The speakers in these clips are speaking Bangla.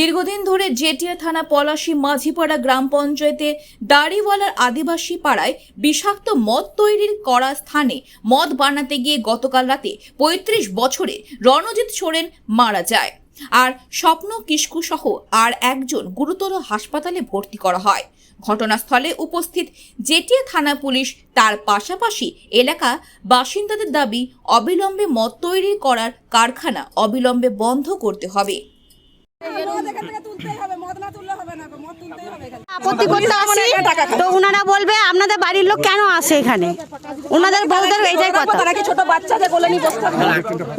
দক্ষিণের জেটিয়া থানা পলাশী মাঝিপাড়া গ্রাম পঞ্চায়েতে দাড়িওয়ালার আদিবাসী পাড়ায় বিষাক্ত মদ তৈরির করা স্থানে মদ বানাতে গিয়ে গতকাল রাতে পঁয়ত্রিশ বছরে রণজিৎ সোরেন মারা যায়। আর স্বপ্ন কিস্কু সহ আর একজন গুরুতর হাসপাতালে ভর্তি করা হয়। ঘটনাস্থলে উপস্থিত জেটিয়া থানা পুলিশ তার পাশাপাশি এলাকা বাসিন্দাদের দাবি, অবিলম্বে মদ তৈরি করার কারখানা অবিলম্বে বন্ধ করতে হবে। আপত্তি করতে আসি তো ওনারা বলবে আপনাদের বাড়ির লোক কেন আসে এখানে? ওনাদের বউদের এইটাই কথা।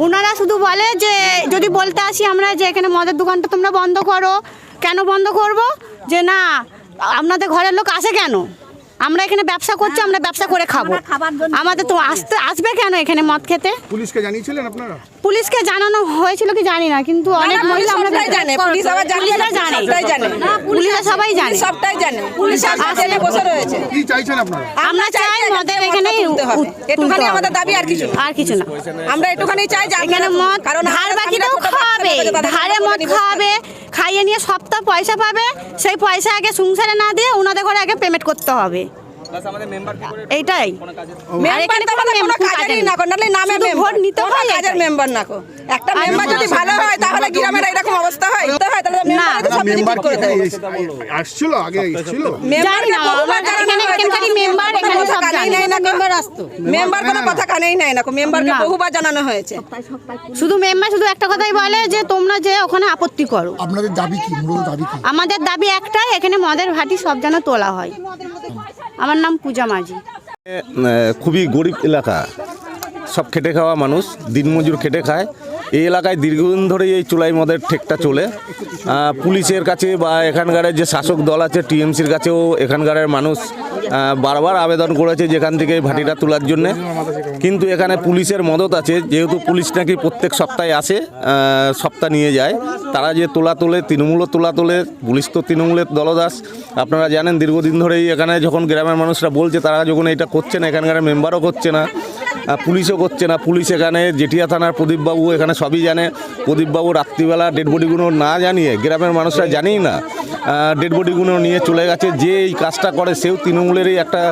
ওনারা শুধু বলে যে যদি বলতে আসি আমরা যে এখানে মদের দোকানটা তোমরা বন্ধ করো। কেন বন্ধ করব? যে না আপনাদের ঘরের লোক আসে কেন? আমরা এখানে ব্যবসা করছি আমরা ব্যবসা করে খাব। আমাদের তো আসতে আসবে কেন এখানে মদ খেতে? পুলিশকে জানিয়েছিলেন আপনারা? পুলিশকে জানানো হয়েছিল কি জানি না কিন্তু অনেক মহিলা আমরা জানে, পুলিশ আবার জানে। না, পুলিশরা জানে। পুলিশরা সবাই জানে। সবটাই জানে। পুলিশ আসলে বসে রয়েছে। কি চাইছেন আপনারা? আমরা চাই মদের এখানে তুলতে একটুখানি আমাদের দাবি আর কিছু আর কিছু না। আমরা একটুখানি চাই যে এখানে মদ কারণ বাকিতেও সামনে খাওয়াবে ধারে মদ খাওয়াবে খাইয়ে নিয়ে সপ্তাহ পয়সা পাবে, সেই পয়সা আগে সংসারে না দিয়ে ওনাদের ঘরে আগে পেমেন্ট করতে হবে। এইটাই। মেম্বার তো কোনো কোনো কাজেরই না কো, নামে। ভোট নিতে হয় কাজের মেম্বার না কো। একটা মেম্বার যদি ভালো হয় তাহলে গ্রামের এরকম অবস্থা হয় তো হয় তাহলে মেম্বারই তো না সব মেম্বার করে। আসছিল আগে না, বহুবার এখানকারই কোনো এখানে কথা সব জানে। না কো। মেম্বার কোনো কথা কানেই নেয় না কো। মেম্বারকে বহুবার জানানো হয়েছে। শুধু মেম্বার শুধু একটা কথাই বলে যে তোমরা যে ওখানে আপত্তি করো। আপনাদের দাবি কি? মূলত দাবি কি? আমাদের দাবি একটাই এখানে মদের ভাটি সব যেন তোলা হয়। আমার নাম পূজা মাঝি। খুবই গরিব এলাকা। সব খেটে খাওয়া মানুষ দিনমজুর খেটে খায়। এই এলাকায় দীর্ঘদিন ধরে এই চুলাই মদের ঠেকটা চলে। পুলিশের কাছে বা এখানকার যে শাসক দল আছে, টিএমসির কাছেও এখানকার মানুষ বারবার আবেদন করেছে যেখান থেকে ভাটিটা তোলার জন্য। কিন্তু এখানে পুলিশের মদত আছে, যেহেতু পুলিশ নাকি প্রত্যেক সপ্তাহে আসে সপ্তাহ নিয়ে যায়। তারা যে তোলা তোলে, তৃণমূলও তোলা তোলে, পুলিশ তো তৃণমূলের দলদাস। আপনারা জানেন, দীর্ঘদিন ধরেই এখানে যখন গ্রামের মানুষরা বলছে, তারা যখন এটা করছে না, এখানকার মেম্বারও করছে না। পুলিশও করছে না। পুলিশ এখানে, জেঠিয়া থানার প্রদীপবাবু এখানে সবই জানে। প্রদীপবাবু রাত্রিবেলা ডেড বডিগুলো না জানিয়ে, গ্রামের মানুষরা জানেই না ডেড বডিগুলো নিয়ে চলে গেছে। যে এই কাজটা করে, সেও তৃণমূলেরই একটা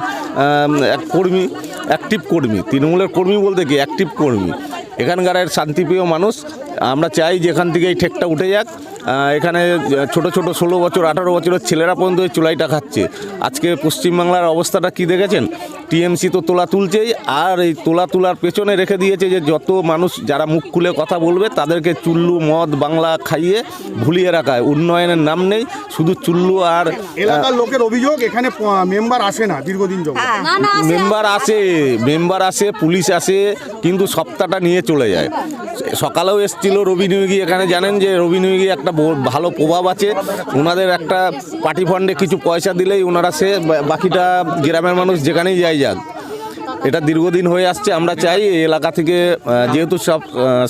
এক কর্মী অ্যাক্টিভ কর্মী। তৃণমূলের কর্মী বলতে কি? অ্যাক্টিভ কর্মী। এখানকার শান্তিপ্রিয় মানুষ আমরা চাই যে এখান থেকে এই ঠেকটা উঠে যাক। এখানে ছোট ছোট ষোলো বছর আঠারো বছরের ছেলেরা পর্যন্ত এই চুলাইটা খাচ্ছে। আজকে পশ্চিমবাংলার অবস্থাটা কি দেখেছেন? টিএমসি তো তোলা তুলছেই আর এই তোলা তোলার পেছনে রেখে দিয়েছে যে যত মানুষ যারা মুখ খুলে কথা বলবে তাদেরকে চুল্লু মদ বাংলা খাইয়ে ভুলিয়ে রাখায়। উন্নয়নের নাম নেই শুধু চুল্লু আর এলাকার লোকের অভিযোগ এখানে মেম্বার আসে না দীর্ঘদিন মেম্বার আসে মেম্বার আসে পুলিশ আসে কিন্তু সপ্তাহটা নিয়ে চলে যায়। সকালেও এসেছিল রবি নিয়োগী। এখানে জানেন যে রবি নিয়োগী একটা ভালো প্রভাব আছে। ওনাদের একটা পার্টি ফান্ডে কিছু পয়সা দিলেই ওনারা সে বাকিটা গ্রামের মানুষ যেখানেই যায় যাক। এটা দীর্ঘদিন হয়ে আসছে। আমরা চাই এই এলাকা থেকে যেহেতু সব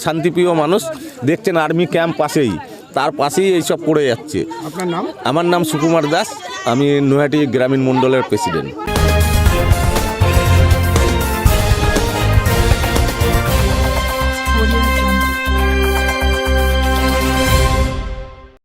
শান্তিপ্রিয় মানুষ দেখছেন আর্মি ক্যাম্প পাশেই। তার পাশেই এইসব পড়ে যাচ্ছে। আপনার নাম? আমার নাম সুকুমার দাস। আমি নৈহাটি গ্রামীণ মণ্ডলের প্রেসিডেন্ট।